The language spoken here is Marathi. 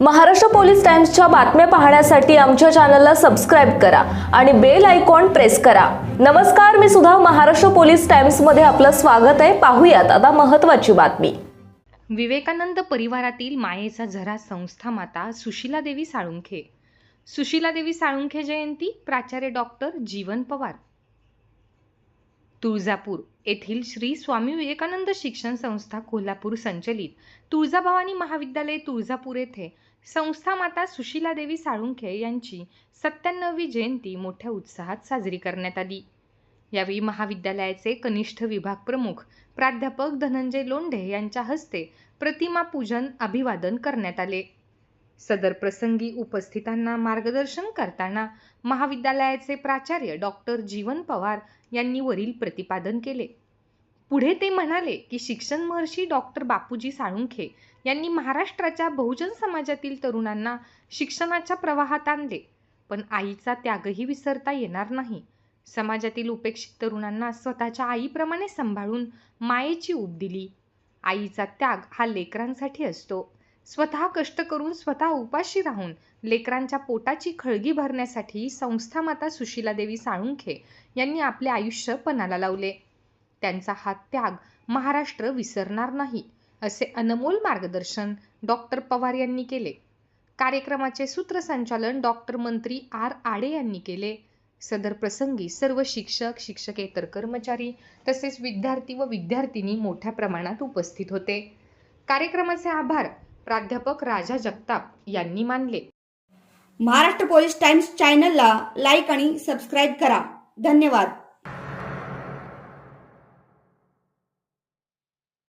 महाराष्ट्र पोलीस टाइम्सच्या बातम्या पाहण्यासाठी आमच्या चॅनलला सबस्क्राईब करा आणि बेल आयकॉन प्रेस करा. नमस्कार मी सुद्धा महाराष्ट्र पोलीस टाइम्समध्ये आपलं स्वागत आहे. पाहूयात आता महत्त्वाची बातमी. विवेकानंद परिवारातील मायेचा झरा संस्था माता सुशीलादेवी साळुंखे. सुशीलादेवी साळुंखे जयंती प्राचार्य डॉक्टर जीवन पवार. तुळजापूर येथील श्री स्वामी विवेकानंद शिक्षण संस्था कोल्हापूर संचलित. तुळजाभवानी महाविद्यालय तुळजापूर येथे संस्था माता सुशीलादेवी साळुंखे यांची सत्त्याण्णवी जयंती मोठ्या उत्साहात साजरी करण्यात आली. यावेळी महाविद्यालयाचे कनिष्ठ विभाग प्रमुख प्राध्यापक धनंजय लोंढे यांच्या हस्ते प्रतिमा पूजन अभिवादन करण्यात आले. सदर प्रसंगी उपस्थितांना मार्गदर्शन करताना महाविद्यालयाचे प्राचार्य डॉक्टर जीवन पवार यांनी वरील प्रतिपादन केले. पुढे ते म्हणाले की शिक्षण महर्षी डॉक्टर बापूजी साळुंखे यांनी महाराष्ट्राच्या बहुजन समाजातील तरुणांना शिक्षणाच्या प्रवाहात आणले. पण आईचा त्यागही विसरता येणार नाही. समाजातील उपेक्षित तरुणांना स्वतःच्या आईप्रमाणे सांभाळून मायेची ऊब दिली. आईचा त्याग हा लेकरांसाठी असतो. स्वतः कष्ट करून स्वतः उपाशी राहून लेकरांच्या पोटाची खळगी भरण्यासाठी संस्थामाता सुशीलादेवी साळुंखे यांनी आपले आयुष्य पणाला लावले. त्यांचा हा त्याग महाराष्ट्र विसरणार नाही असे अनमोल मार्गदर्शन डॉक्टर पवार यांनी केले. कार्यक्रमाचे सूत्रसंचालन डॉक्टर मंत्री आर. आडे यांनी केले. सदर प्रसंगी सर्व शिक्षक शिक्षकेतर कर्मचारी तसेच विद्यार्थी व विद्यार्थिनी मोठ्या प्रमाणात उपस्थित होते. कार्यक्रमाचे आभार प्राध्यापक राजा जगताप यांनी मानले. महाराष्ट्र पोलीस टाइम्स चॅनलला लाईक आणि सबस्क्राईब करा. धन्यवाद.